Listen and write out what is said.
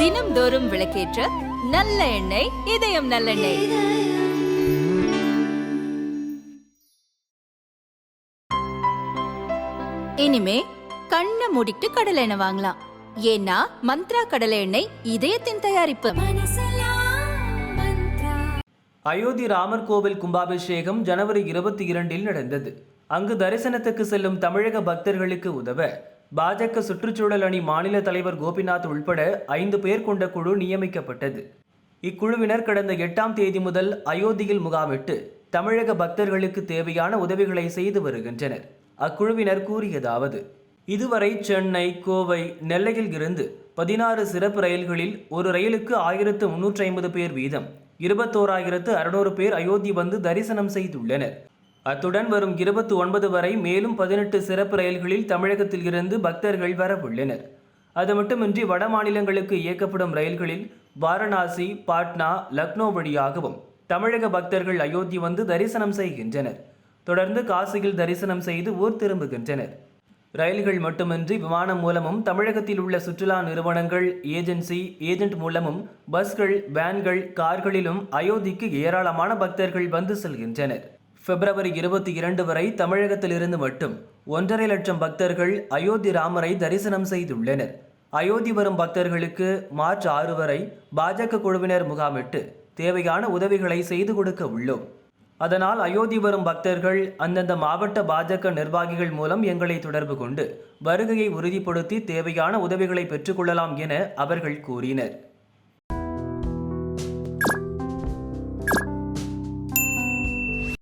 தினம்தோறும் விளக்கேற்ற நல்ல எண்ணெய் இதயம் நல்லெண்ணெய் இனிமே கண்ணை மூடிட்டு கடலை எண்ணெய் வாங்கலாம். ஏன்னா மந்த்ரா கடலை எண்ணெய் இதயத்தின் தயாரிப்பு. அயோத்தி ராமர் கோவில் கும்பாபிஷேகம் ஜனவரி இருபத்தி இரண்டில் நடந்தது. அங்கு தரிசனத்துக்கு செல்லும் தமிழக பக்தர்களுக்கு உதவ பாஜக சுற்றுச்சூழல் அணி மாநில தலைவர் கோபிநாத் உள்பட ஐந்து பேர் கொண்ட குழு நியமிக்கப்பட்டது. இக்குழுவினர் கடந்த எட்டாம் தேதி முதல் அயோத்தியில் முகாமிட்டு தமிழக பக்தர்களுக்கு தேவையான உதவிகளை செய்து வருகின்றனர். அக்குழுவினர் கூறியதாவது இதுவரை சென்னை கோவை நெல்லையில் இருந்து பதினாறு சிறப்பு ரயில்களில் ஒரு ரயிலுக்கு ஆயிரத்து முன்னூற்றி ஐம்பது பேர் வீதம் இருபத்தோராயிரத்து அறுநூறு பேர் அயோத்தி வந்து தரிசனம் செய்துள்ளனர். அத்துடன் வரும் இருபத்தி ஒன்பது வரை மேலும் பதினெட்டு சிறப்பு ரயில்களில் தமிழகத்தில் இருந்து பக்தர்கள் வரவுள்ளனர். அது மட்டுமின்றி வட மாநிலங்களுக்கு இயக்கப்படும் ரயில்களில் வாரணாசி பாட்னா லக்னோ வழியாகவும் தமிழக பக்தர்கள் அயோத்தி வந்து தரிசனம் செய்கின்றனர். தொடர்ந்து காசியில் தரிசனம் செய்து ஊர் திரும்புகின்றனர். ரயில்கள் மட்டுமின்றி விமானம் மூலமும் தமிழகத்தில் உள்ள சுற்றுலா நிறுவனங்கள் ஏஜென்சி ஏஜென்ட் மூலமும் பஸ்கள் வேன்கள் கார்களிலும் அயோத்திக்கு ஏராளமான பக்தர்கள் வந்து செல்கின்றனர். பிப்ரவரி இருபத்தி இரண்டு வரை தமிழகத்திலிருந்து மட்டும் ஒன்றரை லட்சம் பக்தர்கள் அயோத்தி ராமரை தரிசனம் செய்துள்ளனர். அயோத்தி வரும் பக்தர்களுக்கு மார்ச் ஆறு வரை பாஜக குழுவினர் முகாமிட்டு தேவையான உதவிகளை செய்து கொடுக்க உள்ளோம். அதனால் அயோத்தி வரும் பக்தர்கள் அந்தந்த மாவட்ட பாஜக நிர்வாகிகள் மூலம் எங்களை தொடர்பு கொண்டு வருகையை உறுதிப்படுத்தி தேவையான உதவிகளை பெற்றுக்கொள்ளலாம் என அவர்கள் கூறினர்.